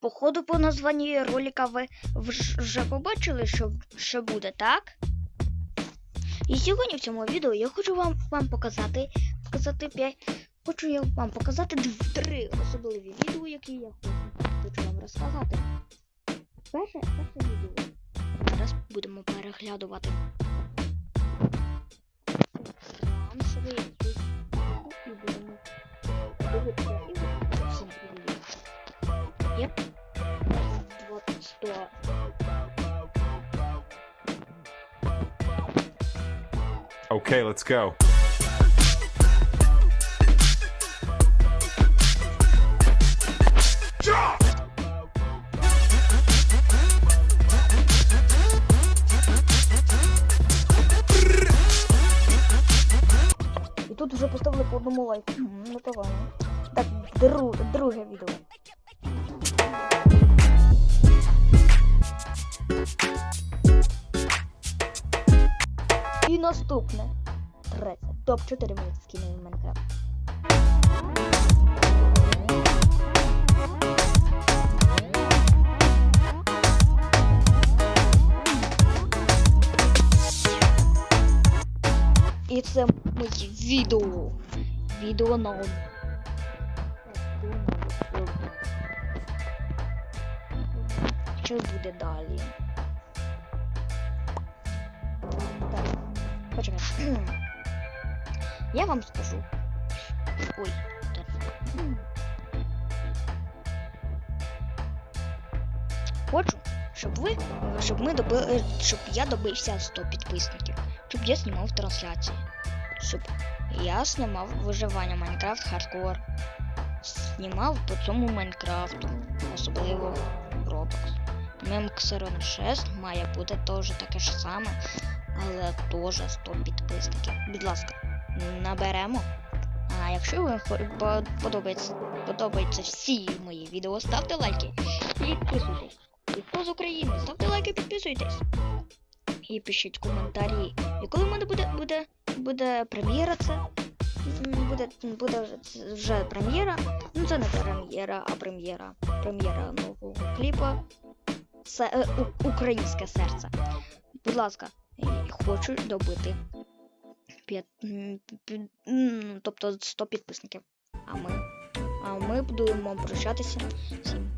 Походу, по названні ролика ви вже побачили, що, що буде, так? І сьогодні в цьому відео я хочу вам, вам показати, показати 5. Хочу я вам показати три особливі відео, які я хочу, хочу вам розказати. Перше, перше відео. Зараз будемо переглядувати. Екран 20 Okay, let's go. І тут вже поставили по одному лайку. М, Непогано. Так, дру, друге відео. Наступне. Третє. Топ-4 мені скинули в Майнкрафт. І це моє відео. Відео на Що буде далі? Почекай. Я вам скажу. Ой. Хочу, щоб ви, щоб ми добили, щоб я добився 100 підписників, щоб я знімав трансляції, щоб я знімав виживання Майнкрафт Хардкор, знімав по цьому Майнкрафту, особливо Roblox. Мемксерон 6 має бути теж таке ж саме, але теж 100 підписників. Будь ласка, наберемо. А якщо вам подобається, подобаються всі мої відео, ставте лайки і підписуйтесь. І хто з України, ставте лайки, підписуйтесь. І пишіть коментарі. І коли в мене буде, буде, буде прем'єра, це буде, буде вже прем'єра. Ну це не прем'єра, а прем'єра. Прем'єра нового кліпа. Це е, у- українське серце. Будь ласка, хочу добити. П'ят, м, пі- м, тобто 100 підписників. А ми, а ми будемо прощатися. Всім